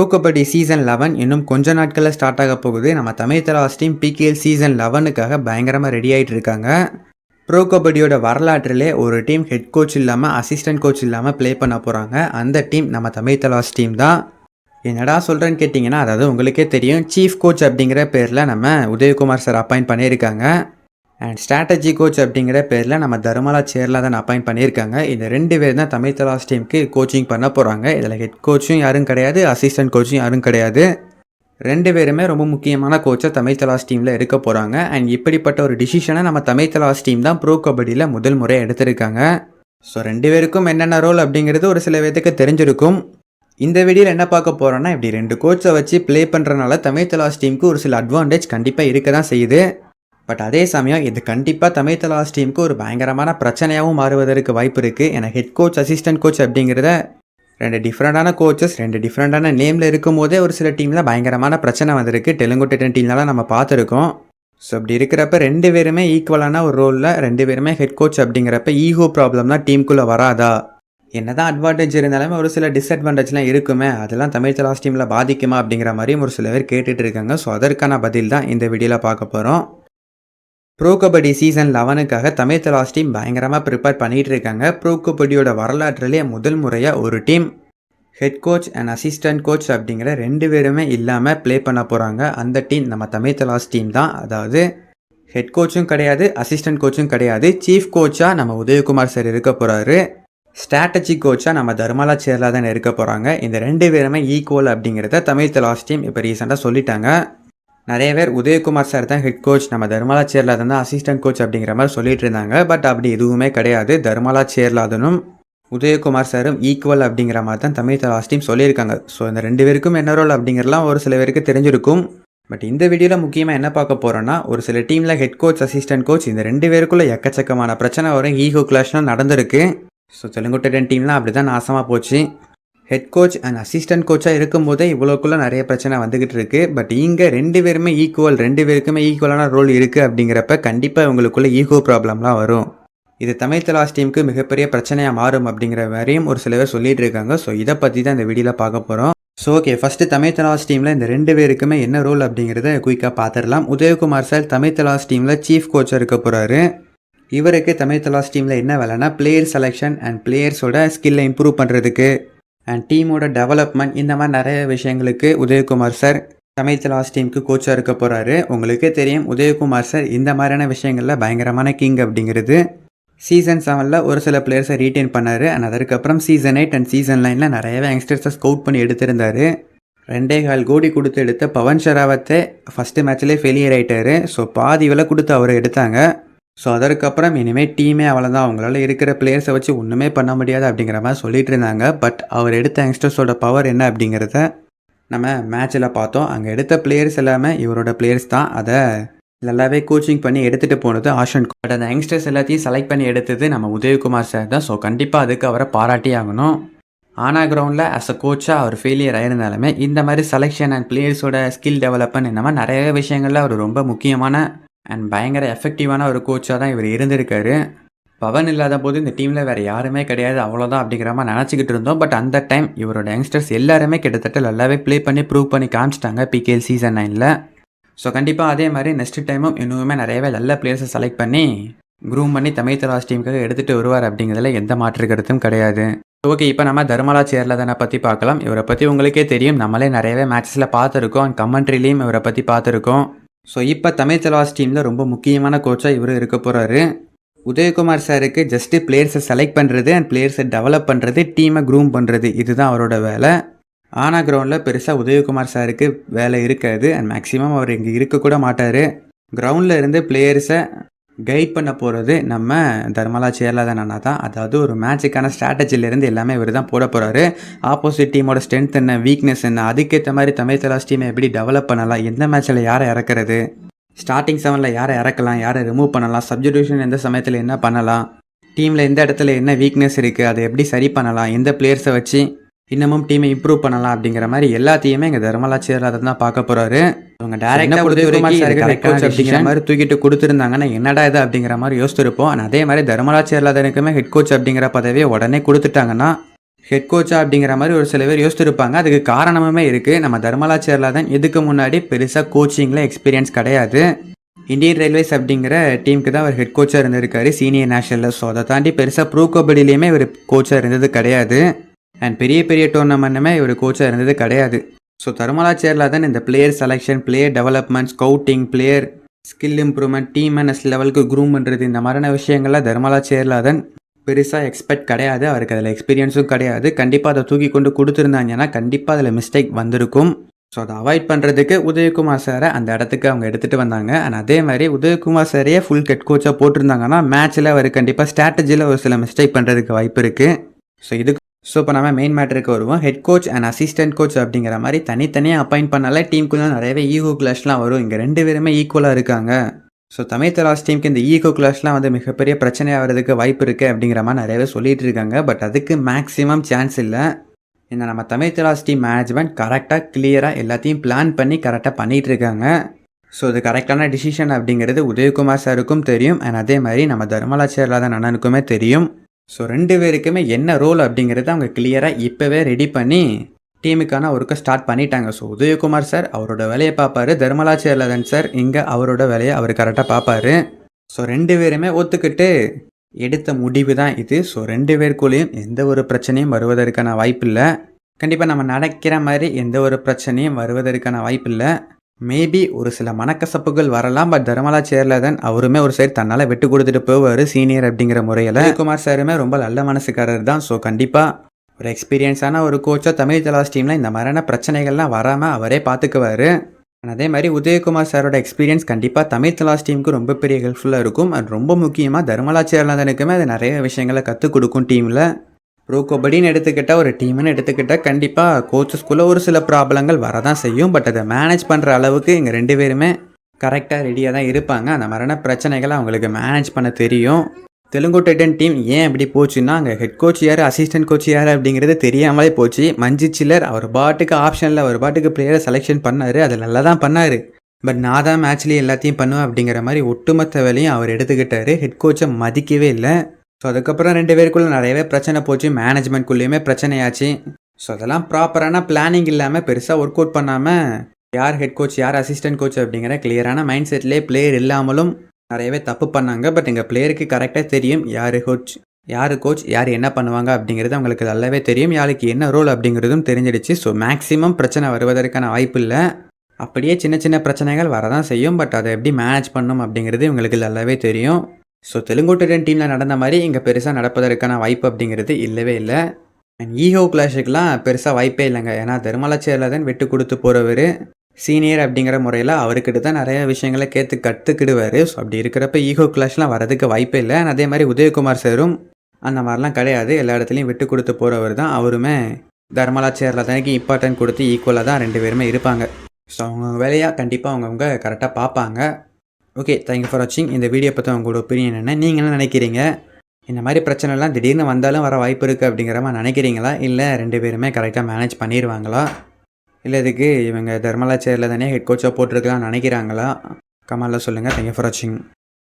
Bro kabaddi season eleven இன்னும் கொஞ்ச நாட்களில் ஸ்டார்ட் ஆக போகுது. நம்ம Tamil Thalaivas team PKL season லெவனுக்காக பயங்கரமாக ரெடி ஆகிட்டு இருக்காங்க. ப்ரோ கபடியோட வரலாற்றிலே ஒரு டீம் ஹெட் கோச் இல்லாமல் அசிஸ்டன்ட் கோச் இல்லாமல் ப்ளே பண்ண போகிறாங்க அந்த டீம் நம்ம தமிழ் தலாஸ் டீம் தான். என்னடா சொல்கிறேன்னு கேட்டிங்கன்னா அதாவது உங்களுக்கே தெரியும் சீஃப் கோச் அப்படிங்கிற பேரில் நம்ம உதயகுமார் சார் அப்பாயிண்ட் பண்ணியிருக்காங்க. அண்ட் ஸ்ட்ராட்டஜி கோச் அப்படிங்கிற பேரில் நம்ம தர்மலா சேரில் தான் அப்பாயிண்ட் பண்ணியிருக்காங்க. இந்த ரெண்டு பேர் தான் தமிழ் தலாஸ் டீமுக்கு கோச்சிங் பண்ண போகிறாங்க இதில் ஹெட் கோச்சும் யாரும் கிடையாது அசிஸ்டன்ட் கோச்சும் யாரும் கிடையாது. ரெண்டு பேருமே ரொம்ப முக்கியமான கோச்சை தமிழ் தலாஸ் டீமில் இருக்க போகிறாங்க அண்ட் இப்படிப்பட்ட ஒரு டிசிஷனை நம்ம தமிழ் தலாஸ் டீம் தான் ப்ரோ கபடியில் முதல் முறை எடுத்திருக்காங்க. ஸோ ரெண்டு பேருக்கும் என்னென்ன ரோல் அப்படிங்கிறது ஒரு சில பேத்துக்கு தெரிஞ்சிருக்கும். இந்த வீடியோவில் என்ன பார்க்க போகிறோன்னா இப்படி ரெண்டு கோச்சை வச்சு ப்ளே பண்ணுறனால தமிழ் தலாஸ் டீமுக்கு ஒரு சில அட்வான்டேஜ் கண்டிப்பாக இருக்க தான் செய்யுது. பட் அதே சமயம் இது கண்டிப்பாக தமிழ் தலாஸ் டீமுக்கு ஒரு பயங்கரமான பிரச்சனையாகவும் மாறுவதற்கு வாய்ப்பு இருக்குது ஏன்னா ஹெட் கோச் அசிஸ்டன்ட் கோச் அப்படிங்கிறத ரெண்டு டிஃப்ரெண்டான கோச்சஸ் ரெண்டு டிஃப்ரெண்டான நேமில் இருக்கும் போதே ஒரு சில டீமில் பயங்கரமான பிரச்சனை வந்திருக்கு. தெலுங்கு டென் டீம்லாம் நம்ம பார்த்துருக்கோம். ஸோ அப்படி இருக்கிறப்ப ரெண்டு பேருமே ஈக்குவலான ஒரு ரோலில் ரெண்டு பேருமே ஹெட் கோச் அப்படிங்கிறப்ப ஈகோ ப்ராப்ளம் தான் டீமுக்குள்ளே வராதா? என்ன தான் அட்வான்டேஜ் இருந்தாலுமே ஒரு சில டிஸ்அட்வான்டேஜ்லாம் இருக்குமே அதெல்லாம் தமிழ் தலாஸ் டீமில் பாதிக்குமா அப்படிங்கிற மாதிரியும் ஒரு சில பேர் கேட்டுட்டு இருக்காங்க. ஸோ அதற்கான பதில் தான் இந்த வீடியோவில் பார்க்க போகிறோம் ப்ரோ கபடி சீசன் லெவனுக்காக தமிழ் தலாஸ் டீம் பயங்கரமாக ப்ரிப்பேர் பண்ணிகிட்டு இருக்காங்க ப்ரோ கபடியோட வரலாற்றிலே முதல் முறையாக ஒரு team head coach and assistant coach அப்படிங்கிற ரெண்டு பேருமே இல்லாமல் ப்ளே பண்ண போகிறாங்க அந்த டீம் நம்ம தமிழ் தலாஸ் டீம் தான். அதாவது ஹெட் கோச்சும் கிடையாது அசிஸ்டன்ட் கோச்சும் கிடையாது. சீஃப் கோச்சாக நம்ம உதயகுமார் சார் இருக்க போகிறாரு ஸ்ட்ராட்டஜி கோச்சாக நம்ம தர்மலா சேர்லா தான் இருக்க போகிறாங்க இந்த ரெண்டு பேருமே ஈக்குவல் அப்படிங்கிறத தமிழ் தலாஸ் டீம் இப்போ ரீசெண்டாக சொல்லிட்டாங்க. நிறைய பேர் உதயகுமார் சார் தான் ஹெட் கோச் நம்ம தர்மலா சேர்லாதன் தான் அசிஸ்டன்ட் கோச் அப்படிங்கிற மாதிரி சொல்லிட்டு இருந்தாங்க. பட் அப்படி எதுவுமே கிடையாது. தர்மலா சேர்லாதனும் உதயகுமார் சாரும் ஈக்குவல் அப்படிங்கிற மாதிரி தான் தமிழ் தலாஸ் டீம் சொல்லியிருக்காங்க. ஸோ இந்த ரெண்டு பேருக்கும் என்ன ரோல் அப்படிங்கிறலாம் ஒரு சில பேருக்கு தெரிஞ்சிருக்கும். பட் இந்த வீடியோவில் முக்கியமாக என்ன பார்க்க போகிறோன்னா ஒரு சில டீமில் ஹெட் கோச் அசிஸ்டன்ட் கோச் இந்த ரெண்டு பேருக்குள்ளே எக்கச்சக்கமான பிரச்சனை வரும். ஈகோ கிளாஷ்லாம் நடந்திருக்கு. ஸோ தெலுங்குட்டன் டீம்லாம் அப்படி தான் நாசமாக போச்சு. ஹெட் கோச் அண்ட் அசிஸ்டன்ட் கோச்சாக இருக்கும்போதே இவ்வளோக்குள்ளே நிறைய பிரச்சனை வந்துக்கிட்டு இருக்குது பட் இங்கே ரெண்டு பேருமே ஈக்குவல் ரெண்டு பேருக்குமே ஈக்குவலான ரோல் இருக்குது அப்படிங்கிறப்ப கண்டிப்பாக இவங்களுக்குள்ள ஈகோ ப்ராப்ளம்லாம் வரும். இது தமிழ் தலாஸ் டீமுக்கு மிகப்பெரிய பிரச்சனையாக மாறும் அப்படிங்கிற வரையும் ஒரு சில பேர் சொல்லிட்டு இருக்காங்க. ஸோ இதை பற்றி தான் இந்த வீடியோவில் பார்க்க போகிறோம் so okay first Tamil Thalaivas டீமில் இந்த ரெண்டு பேருக்குமே என்ன ரோல் அப்படிங்கிறத குயிக்காக பார்த்துடலாம் உதயகுமார் சார் தமிழ் தலாஸ் டீமில் சீஃப் கோச்சாக இருக்க போகிறாரு இவருக்கு தமிழ் தலாஸ் டீமில் என்ன வேலைன்னா பிளேயர் செலெக்ஷன் அண்ட் பிளேயர்ஸோட ஸ்கில்லை இம்ப்ரூவ் பண்ணுறதுக்கு அண்ட் டீமோட டெவலப்மெண்ட் இந்த மாதிரி நிறைய விஷயங்களுக்கு உதயகுமார் சார் தமிழ் தலாஸ் டீமுக்கு கோச்சாக இருக்க போகிறாரு உங்களுக்கே தெரியும் உதயகுமார் சார் இந்த மாதிரியான விஷயங்களில் பயங்கரமான கிங் அப்படிங்கிறது. சீசன் செவனில் ஒரு சில பிளேயர்ஸை ரீட்டைன் பண்ணார். அண்ட் அதற்கப்புறம் சீசன் எயிட் அண்ட் சீசன் நைனில் நிறையவே யங்ஸ்டர்ஸை ஸ்கவுட் பண்ணி எடுத்திருந்தார். ரெண்டே கால் கோடி கொடுத்து எடுத்த பவன் ஷராவத்தை ஃபஸ்ட்டு மேட்ச்லேயே ஃபெயிலியர் ஆகிட்டார் ஸோ பாதி விலை கொடுத்து அவரை எடுத்தாங்க. ஸோ அதற்கப்புறம் இனிமேல் டீமே அவ்வளோதான் அவங்களால இருக்கிற பிளேயர்ஸை வச்சு ஒன்றுமே பண்ண முடியாது அப்படிங்கிற மாதிரி சொல்லிட்டு இருந்தாங்க. பட் அவர் எடுத்த யங்ஸ்டர்ஸோட பவர் என்ன அப்படிங்கிறத நம்ம மேட்ச்சில் பார்த்தோம். அங்கே எடுத்த பிளேயர்ஸ் எல்லாமே இவரோட பிளேயர்ஸ் தான். அதை நல்லாவே கோச்சிங் பண்ணி எடுத்துகிட்டு போனது ஆஷன் பட் அந்த யங்ஸ்டர்ஸ் எல்லாத்தையும் செலக்ட் பண்ணி எடுத்தது நம்ம உதயகுமார் சார் தான். ஸோ கண்டிப்பாக அதுக்கு அவரை பாராட்டி ஆகணும். ஆனா கிரவுண்டில் அஸ் அ கோச்சாக அவர் ஃபெயிலியர் ஆயிருந்தாலுமே இந்த மாதிரி செலெக்ஷன் அண்ட் பிளேயர்ஸோட ஸ்கில் டெவலப்மெண்ட் இந்த மாதிரி நிறைய விஷயங்களில் அவர் ரொம்ப முக்கியமான அண்ட் பயங்கர எஃபெக்டிவான ஒரு கோச்சாக தான் இவர் இருந்திருக்காரு. பவன் இல்லாத போது இந்த டீமில் வேறு யாருமே கிடையாது. அவ்வளோதான் அப்படிங்கிற மாதிரி நினச்சிக்கிட்டு இருந்தோம். பட் அந்த டைம் இவரோட யங்ஸ்டர்ஸ் எல்லாருமே கிட்டத்தட்ட நல்லாவே ப்ளே பண்ணி ப்ரூவ் பண்ணி காமிச்சிட்டாங்க பிகேஎல் சீசன் நைனில் ஸோ கண்டிப்பாக அதே மாதிரி நெக்ஸ்ட் டைமும் இன்னுமே நிறையவே நல்ல பிளேயர்ஸை செலக்ட் பண்ணி க்ரூம் பண்ணி தமிழ் தலாஸ் டீமுக்காக எடுத்துகிட்டு வருவார் அப்படிங்கிறதுல எந்த மாற்று கருத்தும் கிடையாது. ஓகே இப்போ நம்ம தர்மலா சேர்லதனை பற்றி பார்க்கலாம். இவரை பற்றி உங்களுக்கே தெரியும். நம்மளே நிறையவே மேட்சஸில் பார்த்துருக்கோம். அண்ட் கமெண்ட்ரிலையும் இவரை பற்றி பார்த்துருக்கோம். ஸோ இப்போ தமிழ் தலாஸ் டீமில் ரொம்ப முக்கியமான கோச்சாக இவர் இருக்க போகிறாரு உதயகுமார் சாருக்கு ஜஸ்ட்டு பிளேயர்ஸை செலக்ட் பண்ணுறது அண்ட் பிளேயர்ஸை டெவலப் பண்ணுறது டீமை க்ரூம் பண்ணுறது இதுதான் அவரோட வேலை. ஆனா கிரவுண்டில் பெருசாக உதயகுமார் சாருக்கு வேலை இருக்காது அண்ட் மேக்ஸிமம் அவர் இங்கே இருக்கக்கூட மாட்டார். கிரவுண்டில் இருந்து பிளேயர்ஸை கைட் பண்ண போகிறது நம்ம தர்மலா சேர்லாதன் அண்ணா தான். அதாவது ஒரு மேட்சுக்கான ஸ்ட்ராட்டஜிலேருந்து எல்லாமே இவர் தான் போட போகிறாரு ஆப்போசிட் டீமோட ஸ்ட்ரென்த் என்ன வீக்னஸ் என்ன அதுக்கேற்ற மாதிரி தமிழ் தலாஸ் டீமை எப்படி டெவலப் பண்ணலாம் எந்த மேட்ச்சில் யாரை இறக்குறது? ஸ்டார்டிங் செவனில் யாரை இறக்கலாம் யாரை ரிமூவ் பண்ணலாம் சப்ஜிடியூஷன் எந்த சமயத்தில் என்ன பண்ணலாம் டீமில் எந்த இடத்துல என்ன வீக்னஸ் இருக்குது அதை எப்படி சரி பண்ணலாம் எந்த பிளேயர்ஸை வச்சு இன்னமும் டீமை இம்ப்ரூவ் பண்ணலாம் அப்படிங்கிற மாதிரி எல்லாத்தையுமே இங்கே தர்மலா சேர்லாதன் தான் பார்க்க போகிறாரு அவங்க டேரெக்டாக உதயகுமார் அப்படிங்கிற மாதிரி தூக்கிட்டு கொடுத்துருந்தாங்கன்னா என்னடா இது அப்படிங்கிற மாதிரி யோசிச்சிருப்போம். ஆனால் அதே மாதிரி தர்மலா சேர்லாதனுக்குமே ஹெட் கோச் அப்படிங்கிற பதவியை உடனே கொடுத்துட்டாங்கன்னா ஹெட் கோச்சா அப்படிங்கிற மாதிரி ஒரு சில பேர் யோசிச்சிருப்பாங்க. அதுக்கு காரணமுமே இருக்குது நம்ம தர்மலா சேர்லாதன் இதுக்கு முன்னாடி பெருசாக கோச்சிங்கில் எக்ஸ்பீரியன்ஸ் கிடையாது. இந்தியன் ரயில்வேஸ் அப்படிங்கிற டீமுக்கு தான் அவர் ஹெட் கோச்சாக இருந்திருக்காரு. சீனியர் நேஷனலில் ஸோ அதை தாண்டி பெருசாக ப்ரோ கபடிலையுமே இவர் கோச்சாக இருந்தது கிடையாது. அண்ட் பெரிய பெரிய டோர்னமெண்ட்டுமே இவர் கோச்சாக இருந்தது கிடையாது. ஸோ தர்மலா தான் இந்த player selection player development scouting player skill improvement team and லெவலுக்கு க்ரூம் பண்ணுறது இந்த மாதிரியான விஷயங்கள்லாம் தர்மலா சேர்லாதன் பெருசாக எக்ஸ்பெக்ட் கிடையாது. அவருக்கு அதில் எக்ஸ்பீரியன்ஸும் கிடையாது. கண்டிப்பாக அதை தூக்கி கொண்டு கொடுத்துருந்தாங்கன்னா கண்டிப்பாக அதில் மிஸ்டேக் வந்திருக்கும். ஸோ அதை அவாய்ட் பண்ணுறதுக்கு உதயகுமார் சாரை அந்த இடத்துக்கு அவங்க எடுத்துகிட்டு வந்தாங்க. அண்ட் அதே மாதிரி உதயகுமார் சாரையே ஃபுல் கெட் கோச்சாக போட்டிருந்தாங்கன்னா மேட்ச்சில் அவர் கண்டிப்பாக ஸ்ட்ராட்டஜியில் ஒரு சில மிஸ்டேக் பண்ணுறதுக்கு வாய்ப்பு இருக்குது ஸோ இதுக்கு ஸோ இப்போ நம்ம மெயின் மேட்டருக்கு வருவோம். Head coach and assistant coach அப்படிங்கிற மாதிரி தனித்தனியாக அப்பாயிண்ட் பண்ணாலே டீமுக்குள்ளே நிறையவே ஈகோ கிளாஷ்லாம் வரும். இங்கே ரெண்டு பேருமே ஈக்குவலாக இருக்காங்க. ஸோ தமிழ் தலாஸ் டீமுக்கு இந்த ஈகோ கிளாஷ்லாம் வந்து மிகப்பெரிய பிரச்சனையாக வரதுக்கு வாய்ப்பு இருக்குது அப்படிங்கிற மாதிரி நிறையவே சொல்லிட்டு இருக்காங்க. பட் அதுக்கு மேக்ஸிமம் சான்ஸ் இல்லை. இந்த நம்ம தமிழ் தலாஸ் டீம் மேனேஜ்மெண்ட் கரெக்டாக கிளியராக எல்லாத்தையும் பிளான் பண்ணி கரெக்டாக பண்ணிகிட்டு இருக்காங்க. ஸோ இது கரெக்டான டிசிஷன் அப்படிங்கிறது உதயகுமார் சாருக்கும் தெரியும். அண்ட் அதே மாதிரி நம்ம தர்மலாச்சாரியாத அண்ணனுக்குமே தெரியும். ஸோ ரெண்டு பேருக்குமே என்ன ரோல் அப்படிங்கிறத அவங்க கிளியராக இப்போவே ரெடி பண்ணி டீமுக்கான ஒர்க்கை ஸ்டார்ட் பண்ணிட்டாங்க. ஸோ உதயகுமார் சார் அவரோட வேலையை பார்ப்பாரு. தர்மலாச்சாரியலதன் சார் இங்கே அவரோட வேலையை அவர் கரெக்டாக பார்ப்பாரு. ஸோ ரெண்டு பேருமே ஒத்துக்கிட்டு எடுத்த முடிவு தான் இது. ஸோ ரெண்டு பேருக்குள்ளேயும் எந்த ஒரு பிரச்சனையும் வருவதற்கான வாய்ப்பு இல்லை. கண்டிப்பாக நம்ம நடக்கிற மாதிரி எந்த ஒரு பிரச்சனையும் வருவதற்கான வாய்ப்பு இல்லை. மேபி ஒரு சில மனக்கசப்புகள் வரலாம் பட் தர்மலா சேர்லதன் அவருமே ஒரு சைடு தன்னால் விட்டு கொடுத்துட்டு போவார் சீனியர் அப்படிங்கிற முறையில். குமார் சாருமே ரொம்ப நல்ல மனசுக்காரர் தான். ஸோ கண்டிப்பாக ஒரு எக்ஸ்பீரியன்ஸான ஒரு கோச்சாக தமிழ் தலாஸ் டீமில் இந்த மாதிரியான பிரச்சனைகள்லாம் வராமல் அவரே பார்த்துக்குவார் அதே மாதிரி உதயகுமார் சாரோட எக்ஸ்பீரியன்ஸ் கண்டிப்பாக தமிழ் தலாஸ் டீமுக்கு ரொம்ப பெரிய ஹெல்ப்ஃபுல்லாக இருக்கும். அண்ட் ரொம்ப முக்கியமாக தர்மலா சேர்லதனுக்குமே அது நிறைய விஷயங்களை கற்றுக் கொடுக்கும் டீமில் ப்ரோ கபடின்னு எடுத்துக்கிட்டால் ஒரு டீம்னு எடுத்துக்கிட்டால் கண்டிப்பாக கோச்சஸ்குள்ளே ஒரு சில ப்ராப்ளங்கள் வரதான் செய்யும். பட் அதை மேனேஜ் பண்ணுற அளவுக்கு இங்கே ரெண்டு பேருமே கரெக்டாக ரெடியாக தான் இருப்பாங்க. அந்த மாதிரியான பிரச்சனைகளை அவங்களுக்கு மேனேஜ் பண்ண தெரியும். தெலுங்கு டைட்டன் டீம் ஏன் இப்படி போச்சுன்னா அங்கே ஹெட் கோச் யார் அசிஸ்டன்ட் கோச் யார் அப்படிங்கிறது தெரியாமலே போச்சு. மஞ்சு சில்லர் அவர் பாட்டுக்கு ஆப்ஷனில் அவர் பாட்டுக்கு பிளேயரை செலெக்ஷன் பண்ணார். அது நல்லா தான் பண்ணார். பட் நான் தான் மேட்ச்லேயே எல்லாத்தையும் பண்ணுவேன் அப்படிங்கிற மாதிரி ஒட்டுமொத்த வேலையும் அவர் எடுத்துக்கிட்டாரு. ஹெட் கோச்சை மதிக்கவே இல்லை. ஸோ அதுக்கப்புறம் ரெண்டு பேருக்குள்ளே நிறையவே பிரச்சனை போச்சு. மேனேஜ்மெண்ட்குள்ளேயுமே பிரச்சனையாச்சு. ஸோ அதெல்லாம் ப்ராப்பரான பிளானிங் இல்லாமல் பெருசாக ஒர்க் அவுட் பண்ணாமல் யார் ஹெட் கோச் யார் அசிஸ்டன்ட் கோச் அப்படிங்கிற கிளியரான மைண்ட் செட்லேயே பிளேயர் இல்லாமலும் நிறையவே தப்பு பண்ணாங்க. பட் எங்கள் பிளேயருக்கு கரெக்டாக தெரியும் யார் கோச் யார் கோச் யார் என்ன பண்ணுவாங்க அப்படிங்கிறது அவங்களுக்கு நல்லாவே தெரியும். யாருக்கு என்ன ரோல் அப்படிங்கிறதும் தெரிஞ்சிடுச்சு. ஸோ மேக்ஸிமம் பிரச்சனை வருவதற்கான வாய்ப்பு இல்லை. அப்படியே சின்ன சின்ன பிரச்சனைகள் வரதான் செய்யும். பட் அதை எப்படி மேனேஜ் பண்ணும் அப்படிங்கிறது இவங்களுக்கு நல்லாவே தெரியும். ஸோ தெலுங்குடன் டீமில் நடந்த மாதிரி இங்கே பெருசாக நடப்பதற்கான வாய்ப்பு அப்படிங்கிறது இல்லவே இல்லை. அண்ட் ஈகோ கிளாஷுக்கெலாம் பெருசாக வாய்ப்பே இல்லைங்க. ஏன்னா தர்மலாச்சியில் தான் விட்டு கொடுத்து போகிறவர் சீனியர் அப்படிங்கிற முறையில் அவர்கிட்ட தான் நிறைய விஷயங்களை கேட்டு கற்றுக்கிடுவார் ஸோ அப்படி இருக்கிறப்ப ஈகோ கிளாஷ்லாம் வரதுக்கு வாய்ப்பே இல்லை. அதே மாதிரி உதயகுமார் சாரும் அந்த மாதிரிலாம் கிடையாது. எல்லா இடத்துலையும் விட்டு கொடுத்து போகிறவர் தான். அவருமே தர்மலாச்சியரில் தானே இம்பார்ட்டன்ட் கொடுத்து ஈக்குவலாக தான் ரெண்டு பேருமே இருப்பாங்க. ஸோ அவங்க வேலையாக கண்டிப்பாக அவங்கவுங்க கரெக்டாக பார்ப்பாங்க. ஓகே தேங்க்யூ ஃபார் வாட்சிங் இந்த வீடியோ பற்றி உங்களோட ஒப்பீனியன் என்ன நீங்கள் என்ன நினைக்கிறீங்க? இந்த மாதிரி பிரச்சனைலாம் திடீர்னு வந்தாலும் வர வாய்ப்பு இருக்குது அப்படிங்கிற மாதிரி நினைக்கிறீங்களா? இல்லை ரெண்டு பேருமே கரெக்டாக மேனேஜ் பண்ணிடுவாங்களா இல்லை இதுக்கு இவங்க தர்மலாச்சேரியில் தானே ஹெட் கோச்சாக போட்டிருக்கலாம் நினைக்கிறாங்களா? கமெண்டில் சொல்லுங்கள் தேங்க்யூ ஃபார் வாட்சிங்